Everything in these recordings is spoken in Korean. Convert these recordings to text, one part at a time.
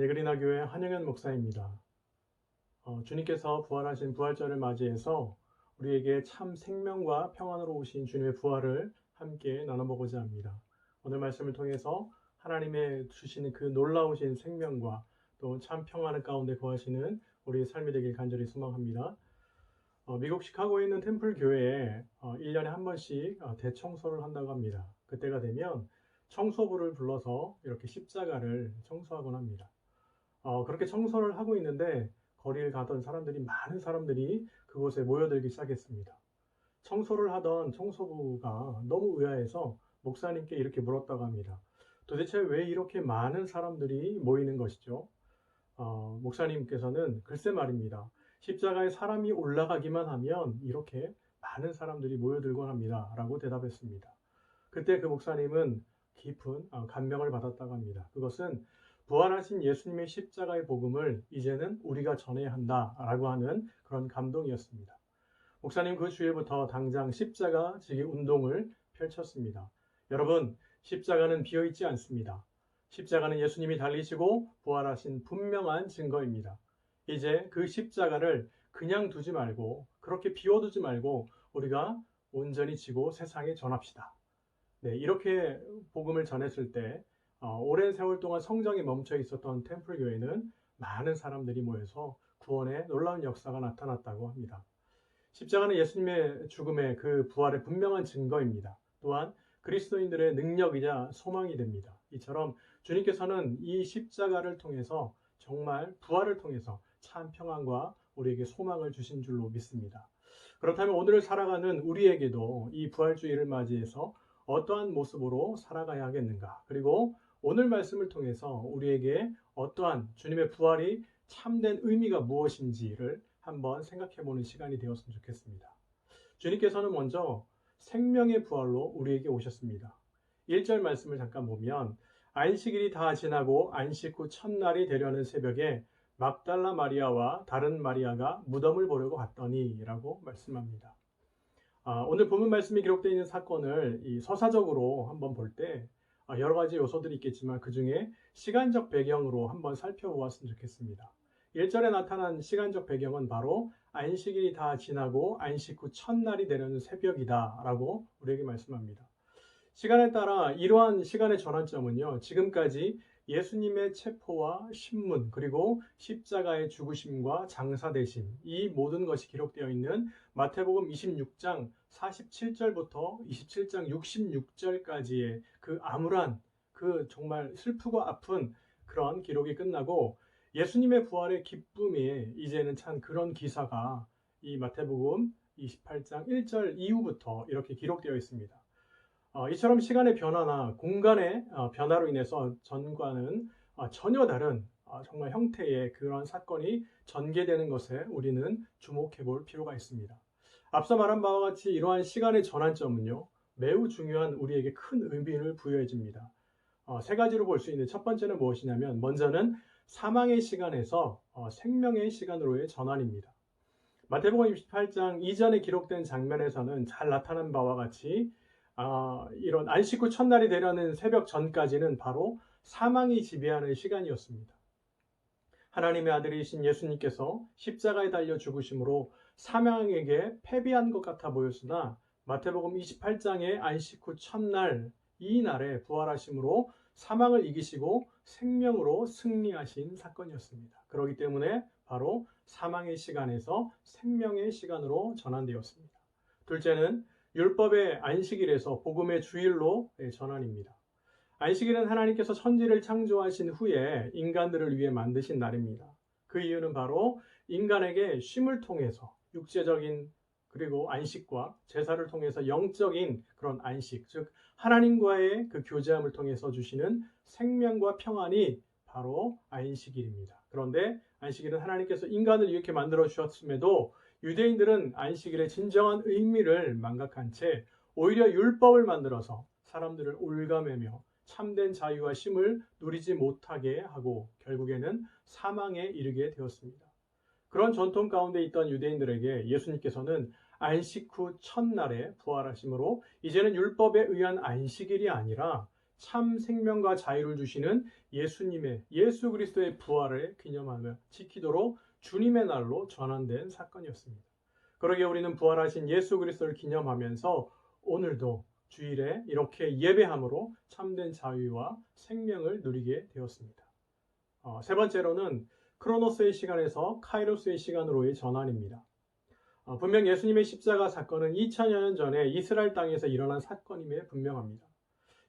예그리나 교회 한영현 목사입니다. 어, 주님께서 부활하신 부활절을 맞이해서 우리에게 참 생명과 평안으로 오신 주님의 부활을 함께 나눠보고자 합니다. 오늘 말씀을 통해서 하나님의 주시는 그 놀라우신 생명과 또 참 평안을 가운데 거하시는 우리의 삶이 되길 간절히 소망합니다. 어, 미국 시카고에 있는 템플 교회에 어, 1년에 한 번씩 어, 대청소를 한다고 합니다. 그때가 되면 청소부를 불러서 이렇게 십자가를 청소하곤 합니다. 어, 그렇게 청소를 하고 있는데 거리를 가던 사람들이 많은 사람들이 그곳에 모여들기 시작했습니다. 청소를 하던 청소부가 너무 의아해서 목사님께 이렇게 물었다고 합니다. 도대체 왜 이렇게 많은 사람들이 모이는 것이죠? 어, 목사님께서는 글쎄 말입니다. 십자가에 사람이 올라가기만 하면 이렇게 많은 사람들이 모여들곤 합니다. 라고 대답했습니다. 그때 그 목사님은 깊은 어, 감명을 받았다고 합니다. 그것은 부활하신 예수님의 십자가의 복음을 이제는 우리가 전해야 한다라고 하는 그런 감동이었습니다. 목사님 그 주일부터 당장 십자가 지기 운동을 펼쳤습니다. 여러분, 십자가는 비어 있지 않습니다. 십자가는 예수님이 달리시고 부활하신 분명한 증거입니다. 이제 그 십자가를 그냥 두지 말고 그렇게 비워두지 말고 우리가 온전히 지고 세상에 전합시다. 네, 이렇게 복음을 전했을 때 어, 오랜 세월 동안 성정이 멈춰 있었던 템플 교회는 많은 사람들이 모여서 구원의 놀라운 역사가 나타났다고 합니다. 십자가는 예수님의 죽음의 그 부활의 분명한 증거입니다. 또한 그리스도인들의 능력이자 소망이 됩니다. 이처럼 주님께서는 이 십자가를 통해서 정말 부활을 통해서 참 평안과 우리에게 소망을 주신 줄로 믿습니다. 그렇다면 오늘을 살아가는 우리에게도 이 부활주의를 맞이해서 어떠한 모습으로 살아가야 하겠는가? 그리고 오늘 말씀을 통해서 우리에게 어떠한 주님의 부활이 참된 의미가 무엇인지를 한번 생각해 보는 시간이 되었으면 좋겠습니다. 주님께서는 먼저 생명의 부활로 우리에게 오셨습니다. 1절 말씀을 잠깐 보면 안식일이 다 지나고 안식 후 첫날이 되려는 새벽에 막달라 마리아와 다른 마리아가 무덤을 보려고 갔더니 라고 말씀합니다. 아, 오늘 본문 말씀이 기록되어 있는 사건을 서사적으로 한번 볼때 아, 여러 가지 요소들이 있겠지만 그 중에 시간적 배경으로 한번 살펴보았으면 좋겠습니다. 1절에 나타난 시간적 배경은 바로 안식일이 다 지나고 안식 후 첫날이 되려는 새벽이다 라고 우리에게 말씀합니다. 시간에 따라 이러한 시간의 전환점은요, 지금까지 예수님의 체포와 신문, 그리고 십자가의 죽으심과 장사되심, 이 모든 것이 기록되어 있는 마태복음 26장 47절부터 27장 66절까지의 그 암울한 그 정말 슬프고 아픈 그런 기록이 끝나고 예수님의 부활의 기쁨이 이제는 참 그런 기사가 이 마태복음 28장 1절 이후부터 이렇게 기록되어 있습니다. 어, 이처럼 시간의 변화나 공간의 어, 변화로 인해서 전과는 어, 전혀 다른 어, 정말 형태의 그런 사건이 전개되는 것에 우리는 주목해 볼 필요가 있습니다. 앞서 말한 바와 같이 이러한 시간의 전환점은요, 매우 중요한 우리에게 큰 의미를 부여해 줍니다. 어, 세 가지로 볼 수 있는 첫 번째는 무엇이냐면, 먼저는 사망의 시간에서 어, 생명의 시간으로의 전환입니다. 마태복음 28장 이전에 기록된 장면에서는 잘 나타난 바와 같이 어, 이런 안식 후 첫날이 되려는 새벽 전까지는 바로 사망이 지배하는 시간이었습니다. 하나님의 아들이신 예수님께서 십자가에 달려 죽으심으로 사망에게 패배한 것 같아 보였으나 마태복음 28장의 안식 후 첫날 이 날에 부활하심으로 사망을 이기시고 생명으로 승리하신 사건이었습니다. 그렇기 때문에 바로 사망의 시간에서 생명의 시간으로 전환되었습니다. 둘째는 율법의 안식일에서 복음의 주일로 전환입니다. 안식일은 하나님께서 천지를 창조하신 후에 인간들을 위해 만드신 날입니다. 그 이유는 바로 인간에게 쉼을 통해서 육체적인 그리고 안식과 제사를 통해서 영적인 그런 안식, 즉 하나님과의 그 교제함을 통해서 주시는 생명과 평안이 바로 안식일입니다. 그런데 안식일은 하나님께서 인간을 이렇게 만들어 주셨음에도 유대인들은 안식일의 진정한 의미를 망각한 채 오히려 율법을 만들어서 사람들을 올가매며 참된 자유와 쉼을 누리지 못하게 하고 결국에는 사망에 이르게 되었습니다. 그런 전통 가운데 있던 유대인들에게 예수님께서는 안식 후 첫날에 부활하심으로 이제는 율법에 의한 안식일이 아니라 참 생명과 자유를 주시는 예수님의 예수 그리스도의 부활을 기념하며 지키도록 주님의 날로 전환된 사건이었습니다. 그러기에 우리는 부활하신 예수 그리스도를 기념하면서 오늘도 주일에 이렇게 예배함으로 참된 자유와 생명을 누리게 되었습니다. 어, 세 번째로는 크로노스의 시간에서 카이로스의 시간으로의 전환입니다. 어, 분명 예수님의 십자가 사건은 2000여 년 전에 이스라엘 땅에서 일어난 사건임에 분명합니다.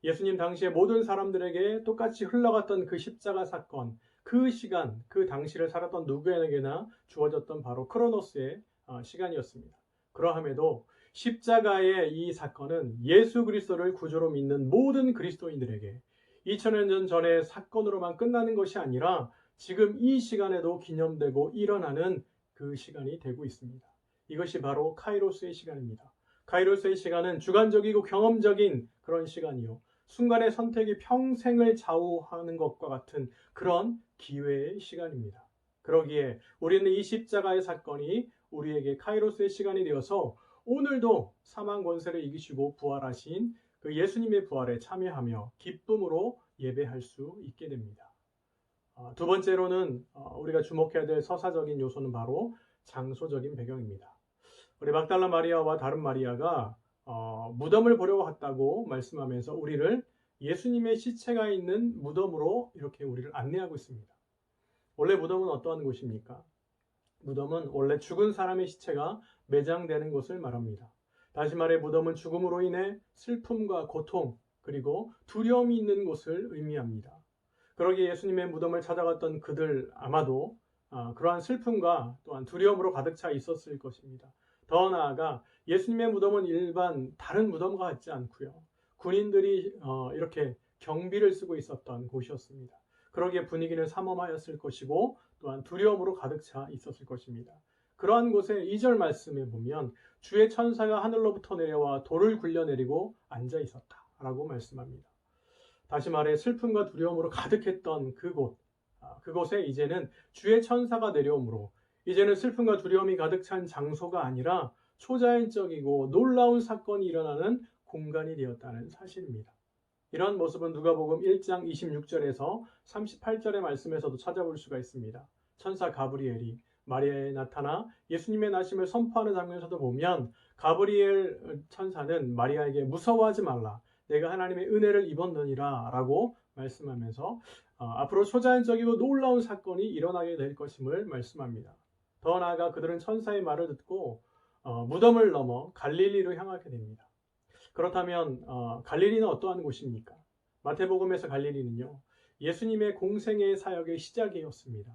예수님 당시에 모든 사람들에게 똑같이 흘러갔던 그 십자가 사건, 그 시간, 그 당시를 살았던 누구에게나 주어졌던 바로 크로노스의 어, 시간이었습니다. 그러함에도 십자가의 이 사건은 예수 그리스도를 구주로 믿는 모든 그리스도인들에게 2000년 전 전의 사건으로만 끝나는 것이 아니라 지금 이 시간에도 기념되고 일어나는 그 시간이 되고 있습니다. 이것이 바로 카이로스의 시간입니다. 카이로스의 시간은 주관적이고 경험적인 그런 시간이요. 순간의 선택이 평생을 좌우하는 것과 같은 그런 기회의 시간입니다. 그러기에 우리는 이 십자가의 사건이 우리에게 카이로스의 시간이 되어서 오늘도 사망 권세를 이기시고 부활하신 그 예수님의 부활에 참여하며 기쁨으로 예배할 수 있게 됩니다. 어, 두 번째로는 어, 우리가 주목해야 될 서사적인 요소는 바로 장소적인 배경입니다. 우리 막달라 마리아와 다른 마리아가 어, 무덤을 보려고 갔다고 말씀하면서 우리를 예수님의 시체가 있는 무덤으로 이렇게 우리를 안내하고 있습니다. 원래 무덤은 어떠한 곳입니까? 무덤은 원래 죽은 사람의 시체가 매장되는 곳을 말합니다. 다시 말해 무덤은 죽음으로 인해 슬픔과 고통 그리고 두려움이 있는 곳을 의미합니다. 그러기에 예수님의 무덤을 찾아갔던 그들 아마도 아, 그러한 슬픔과 또한 두려움으로 가득 차 있었을 것입니다. 더 나아가 예수님의 무덤은 일반 다른 무덤과 같지 않고요. 군인들이 어, 이렇게 경비를 쓰고 있었던 곳이었습니다. 그러기에 분위기는 삼엄하였을 것이고 또한 두려움으로 가득 차 있었을 것입니다. 그러한 곳에 2절 말씀에 보면 주의 천사가 하늘로부터 내려와 돌을 굴려내리고 앉아 있었다 라고 말씀합니다. 다시 말해 슬픔과 두려움으로 가득했던 그곳, 아, 그곳에 이제는 주의 천사가 내려오므로 이제는 슬픔과 두려움이 가득 찬 장소가 아니라 초자연적이고 놀라운 사건이 일어나는 공간이 되었다는 사실입니다. 이런 모습은 누가복음 1장 26절에서 38절의 말씀에서도 찾아볼 수가 있습니다. 천사 가브리엘이 마리아에 나타나 예수님의 나심을 선포하는 장면에서도 보면 가브리엘 천사는 마리아에게 무서워하지 말라. 내가 하나님의 은혜를 입었느니라 라고 말씀하면서 어, 앞으로 초자연적이고 놀라운 사건이 일어나게 될 것임을 말씀합니다. 더 나아가 그들은 천사의 말을 듣고 어, 무덤을 넘어 갈릴리로 향하게 됩니다. 그렇다면 어, 갈릴리는 어떠한 곳입니까? 마태복음에서 갈릴리는요. 예수님의 공생의 사역의 시작이었습니다.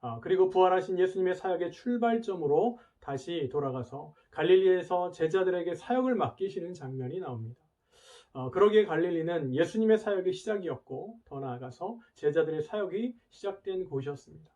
아, 그리고 부활하신 예수님의 사역의 출발점으로 다시 돌아가서 갈릴리에서 제자들에게 사역을 맡기시는 장면이 나옵니다. 어, 그러기에 갈릴리는 예수님의 사역의 시작이었고 더 나아가서 제자들의 사역이 시작된 곳이었습니다.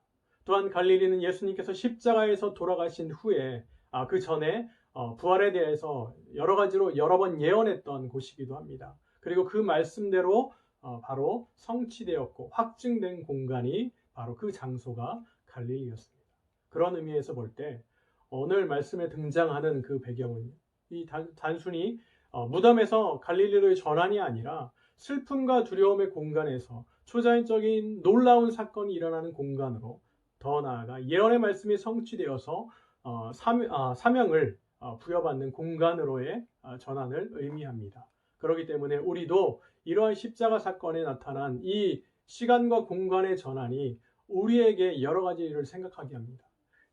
또한 갈릴리는 예수님께서 십자가에서 돌아가신 후에 아, 그 전에 어, 부활에 대해서 여러 가지로 여러 번 예언했던 곳이기도 합니다. 그리고 그 말씀대로 어, 바로 성취되었고 확증된 공간이 바로 그 장소가 갈릴리였습니다. 그런 의미에서 볼 때 오늘 말씀에 등장하는 그 배경은 이 단, 순히 어, 무덤에서 갈릴리로의 전환이 아니라 슬픔과 두려움의 공간에서 초자연적인 놀라운 사건이 일어나는 공간으로 더 나아가 예언의 말씀이 성취되어서 어, 사명, 아, 사명을 어, 부여받는 공간으로의 어, 전환을 의미합니다. 그렇기 때문에 우리도 이러한 십자가 사건에 나타난 이 시간과 공간의 전환이 우리에게 여러 가지 일을 생각하게 합니다.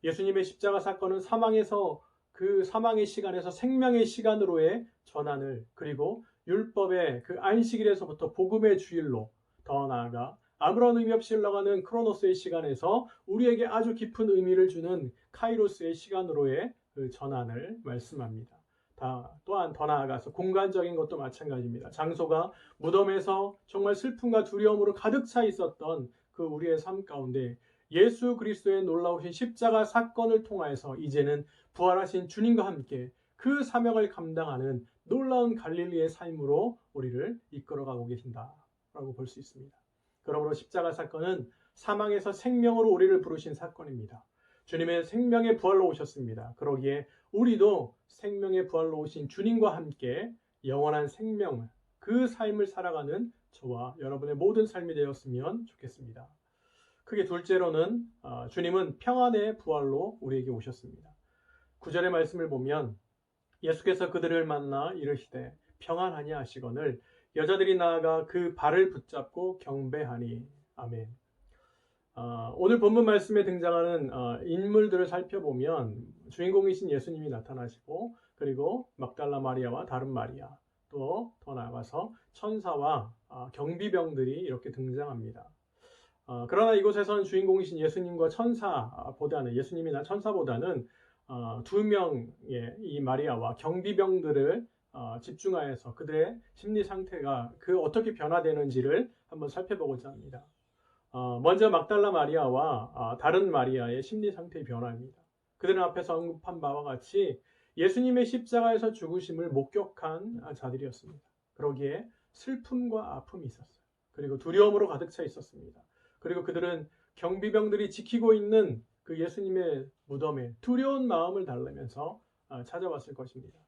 예수님의 십자가 사건은 사망에서 그 사망의 시간에서 생명의 시간으로의 전환을 그리고 율법의 그 안식일에서부터 복음의 주일로 더 나아가 아무런 의미 없이 흘러가는 크로노스의 시간에서 우리에게 아주 깊은 의미를 주는 카이로스의 시간으로의 그 전환을 말씀합니다. 다, 또한 더 나아가서 공간적인 것도 마찬가지입니다. 장소가 무덤에서 정말 슬픔과 두려움으로 가득 차 있었던 그 우리의 삶 가운데 예수 그리스도의 놀라우신 십자가 사건을 통하여서 이제는 부활하신 주님과 함께 그 사명을 감당하는 놀라운 갈릴리의 삶으로 우리를 이끌어가고 계신다라고 볼 수 있습니다. 그러므로 십자가 사건은 사망에서 생명으로 우리를 부르신 사건입니다. 주님의 생명의 부활로 오셨습니다. 그러기에 우리도 생명의 부활로 오신 주님과 함께 영원한 생명, 그 삶을 살아가는 저와 여러분의 모든 삶이 되었으면 좋겠습니다. 크게 둘째로는 어, 주님은 평안의 부활로 우리에게 오셨습니다. 구절의 말씀을 보면 예수께서 그들을 만나 이르시되 평안하냐 하시거늘 여자들이 나아가 그 발을 붙잡고 경배하니 아멘. 어, 오늘 본문 말씀에 등장하는 어, 인물들을 살펴보면 주인공이신 예수님이 나타나시고 그리고 막달라 마리아와 다른 마리아 또 더 나아가서 천사와 어, 경비병들이 이렇게 등장합니다. 어, 그러나 이곳에서는 주인공이신 예수님과 천사보다는 예수님이나 천사보다는 어, 두 명의 이 마리아와 경비병들을 어, 집중하여서 그들의 심리 상태가 그 어떻게 변화되는지를 한번 살펴보고자 합니다. 어, 먼저 막달라 마리아와 어, 다른 마리아의 심리 상태의 변화입니다. 그들은 앞에서 언급한 바와 같이 예수님의 십자가에서 죽으심을 목격한 자들이었습니다. 그러기에 슬픔과 아픔이 있었어요. 그리고 두려움으로 가득 차 있었습니다. 그리고 그들은 경비병들이 지키고 있는 그 예수님의 무덤에 두려운 마음을 달래면서 어, 찾아왔을 것입니다.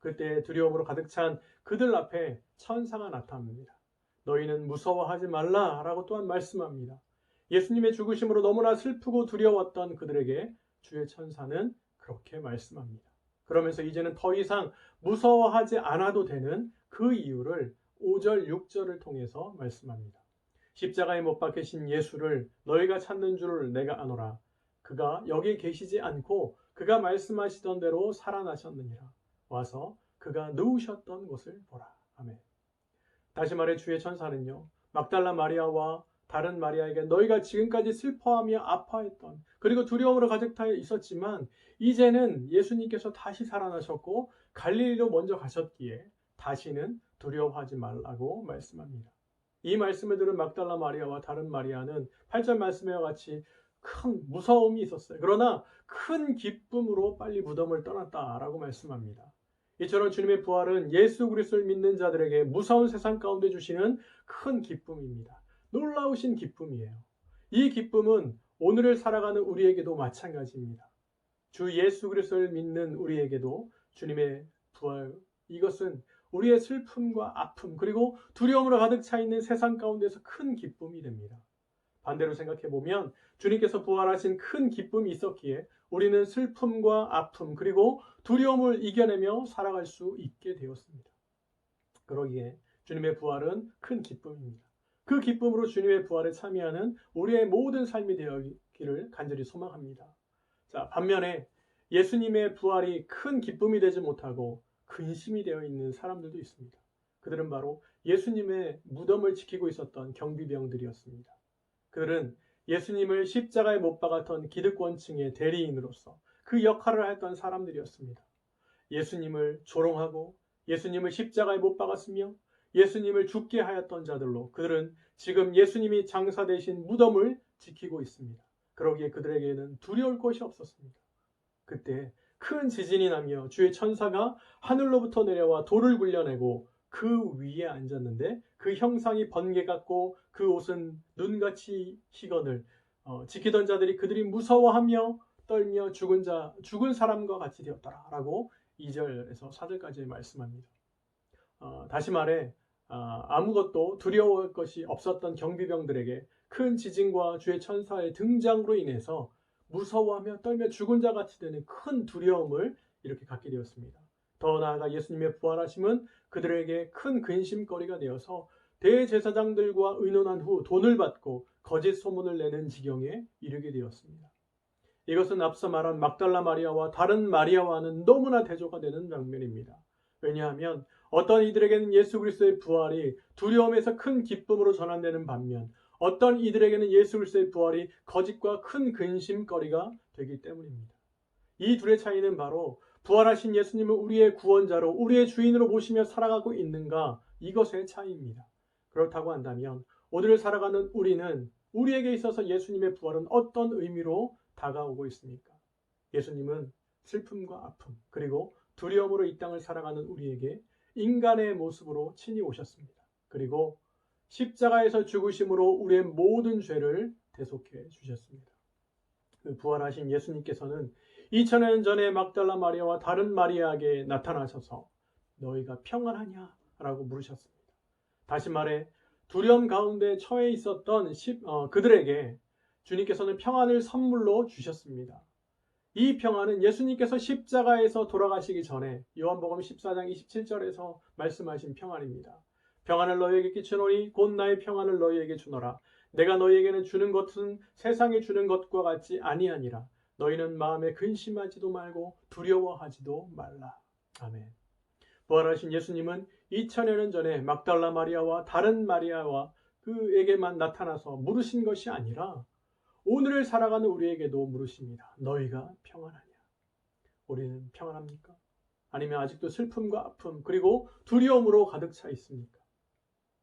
그때 두려움으로 가득 찬 그들 앞에 천사가 나타납니다. 너희는 무서워하지 말라라고 또한 말씀합니다. 예수님의 죽으심으로 너무나 슬프고 두려웠던 그들에게 주의 천사는 그렇게 말씀합니다. 그러면서 이제는 더 이상 무서워하지 않아도 되는 그 이유를 5절, 6절을 통해서 말씀합니다. 십자가에 못 박히신 예수를 너희가 찾는 줄을 내가 아노라. 그가 여기 계시지 않고 그가 말씀하시던 대로 살아나셨느니라. 와서 그가 누우셨던 곳을 보라. 아멘. 다시 말해 주의 천사는요. 막달라 마리아와 다른 마리아에게 너희가 지금까지 슬퍼하며 아파했던 그리고 두려움으로 가득 타 있었지만 이제는 예수님께서 다시 살아나셨고 갈릴리로 먼저 가셨기에 다시는 두려워하지 말라고 말씀합니다. 이 말씀을 들은 막달라 마리아와 다른 마리아는 8절 말씀과 같이 큰 무서움이 있었어요. 그러나 큰 기쁨으로 빨리 무덤을 떠났다라고 말씀합니다. 이처럼 주님의 부활은 예수 그리스도를 믿는 자들에게 무서운 세상 가운데 주시는 큰 기쁨입니다. 놀라우신 기쁨이에요. 이 기쁨은 오늘을 살아가는 우리에게도 마찬가지입니다. 주 예수 그리스도를 믿는 우리에게도 주님의 부활 이것은 우리의 슬픔과 아픔 그리고 두려움으로 가득 차 있는 세상 가운데서 큰 기쁨이 됩니다. 반대로 생각해 보면 주님께서 부활하신 큰 기쁨이 있었기에 우리는 슬픔과 아픔 그리고 두려움을 이겨내며 살아갈 수 있게 되었습니다. 그러기에 주님의 부활은 큰 기쁨입니다. 그 기쁨으로 주님의 부활에 참여하는 우리의 모든 삶이 되기를 간절히 소망합니다. 자, 반면에 예수님의 부활이 큰 기쁨이 되지 못하고 근심이 되어 있는 사람들도 있습니다. 그들은 바로 예수님의 무덤을 지키고 있었던 경비병들이었습니다. 그들은 예수님을 십자가에 못 박았던 기득권층의 대리인으로서 그 역할을 했던 사람들이었습니다. 예수님을 조롱하고 예수님을 십자가에 못 박았으며 예수님을 죽게 하였던 자들로 그들은 지금 예수님이 장사되신 무덤을 지키고 있습니다. 그러기에 그들에게는 두려울 것이 없었습니다. 그때 큰 지진이 나며 주의 천사가 하늘로부터 내려와 돌을 굴려내고 그 위에 앉았는데 그 형상이 번개 같고 그 옷은 눈같이 희건을 어, 지키던 자들이 그들이 무서워하며 떨며 죽은 자 죽은 사람과 같이 되었더라라고 2절에서 4절까지 말씀합니다. 어, 다시 말해 어, 아무것도 두려워할 것이 없었던 경비병들에게 큰 지진과 주의 천사의 등장으로 인해서 무서워하며 떨며 죽은 자 같이 되는 큰 두려움을 이렇게 갖게 되었습니다. 더 나아가 예수님의 부활하심은 그들에게 큰 근심거리가 되어서 대제사장들과 의논한 후 돈을 받고 거짓 소문을 내는 지경에 이르게 되었습니다. 이것은 앞서 말한 막달라 마리아와 다른 마리아와는 너무나 대조가 되는 장면입니다. 왜냐하면 어떤 이들에게는 예수 그리스도의 부활이 두려움에서 큰 기쁨으로 전환되는 반면 어떤 이들에게는 예수 그리스도의 부활이 거짓과 큰 근심거리가 되기 때문입니다. 이 둘의 차이는 바로 부활하신 예수님을 우리의 구원자로 우리의 주인으로 모시며 살아가고 있는가 이것의 차이입니다. 그렇다고 한다면 오늘을 살아가는 우리는 우리에게 있어서 예수님의 부활은 어떤 의미로 다가오고 있습니까? 예수님은 슬픔과 아픔 그리고 두려움으로 이 땅을 살아가는 우리에게 인간의 모습으로 친히 오셨습니다. 그리고 십자가에서 죽으심으로 우리의 모든 죄를 대속해 주셨습니다. 그 부활하신 예수님께서는 2000년 전에 막달라 마리아와 다른 마리아에게 나타나셔서 너희가 평안하냐? 라고 물으셨습니다. 다시 말해 두려움 가운데 처해 있었던 십- 어, 그들에게 주님께서는 평안을 선물로 주셨습니다. 이 평안은 예수님께서 십자가에서 돌아가시기 전에 요한복음 14장 27절에서 말씀하신 평안입니다. 평안을 너희에게 끼치노니 곧 나의 평안을 너희에게 주노라. 내가 너희에게는 주는 것은 세상에 주는 것과 같지 아니하니라. 너희는 마음에 근심하지도 말고 두려워하지도 말라. 아멘. 부활하신 예수님은 2000여 년 전에 막달라 마리아와 다른 마리아와 그에게만 나타나서 물으신 것이 아니라 오늘을 살아가는 우리에게도 물으십니다. 너희가 평안하냐? 우리는 평안합니까? 아니면 아직도 슬픔과 아픔 그리고 두려움으로 가득 차 있습니까?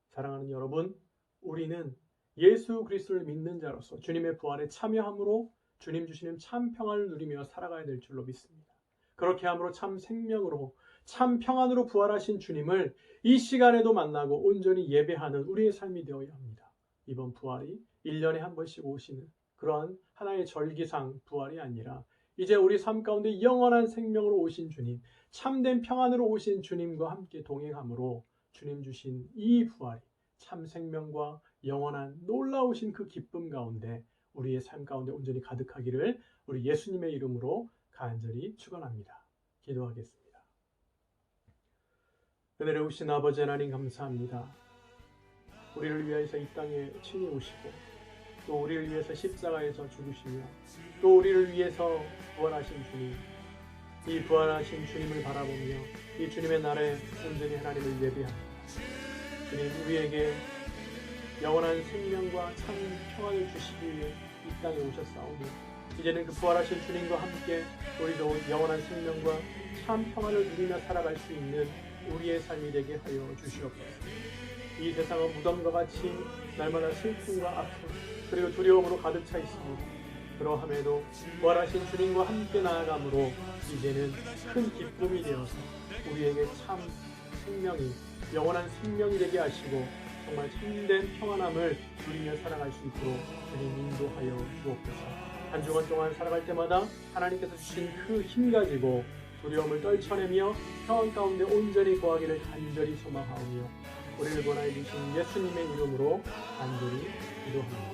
사랑하는 여러분, 우리는 예수 그리스도를 믿는 자로서 주님의 부활에 참여함으로 주님 주시는 참 평안을 누리며 살아가야 될 줄로 믿습니다. 그렇게 함으로 참 생명으로 참 평안으로 부활하신 주님을 이 시간에도 만나고 온전히 예배하는 우리의 삶이 되어야 합니다. 이번 부활이 1년에 한 번씩 오시는 그러한 하나의 절기상 부활이 아니라 이제 우리 삶 가운데 영원한 생명으로 오신 주님, 참된 평안으로 오신 주님과 함께 동행함으로 주님 주신 이 부활이 참 생명과 영원한 놀라우신 그 기쁨 가운데 우리의 삶 가운데 온전히 가득하기를 우리 예수님의 이름으로 간절히 축원합니다. 기도하겠습니다. 은혜로우신 아버지 하나님 감사합니다. 우리를 위하여서 이 땅에 친히 오시고 또 우리를 위해서 십자가에서 죽으시며 또 우리를 위해서 부활하신 주님 이 부활하신 주님을 바라보며 이 주님의 날에 온전히 하나님을 예배합니다. 주님 우리에게 영원한 생명과 참 평안을 주시기 위해 이 땅에 오셨사오니 이제는 그 부활하신 주님과 함께 우리도 영원한 생명과 참 평안을 누리며 살아갈 수 있는 우리의 삶이 되게 하여 주시옵소서. 이 세상은 무덤과 같이 날마다 슬픔과 아픔 그리고 두려움으로 가득 차 있습니다. 그러함에도 부활하신 주님과 함께 나아감으로 이제는 큰 기쁨이 되어서 우리에게 참 생명이 영원한 생명이 되게 하시고 정말 참된 평안함을 누리며 살아갈 수 있도록 주님 인도하여 주옵소서. 한 주간 동안 살아갈 때마다 하나님께서 주신 그 힘 가지고 두려움을 떨쳐내며 평안 가운데 온전히 거하기를 간절히 소망하오며 우리를 권하여 주신 예수님의 이름으로 간절히 기도합니다.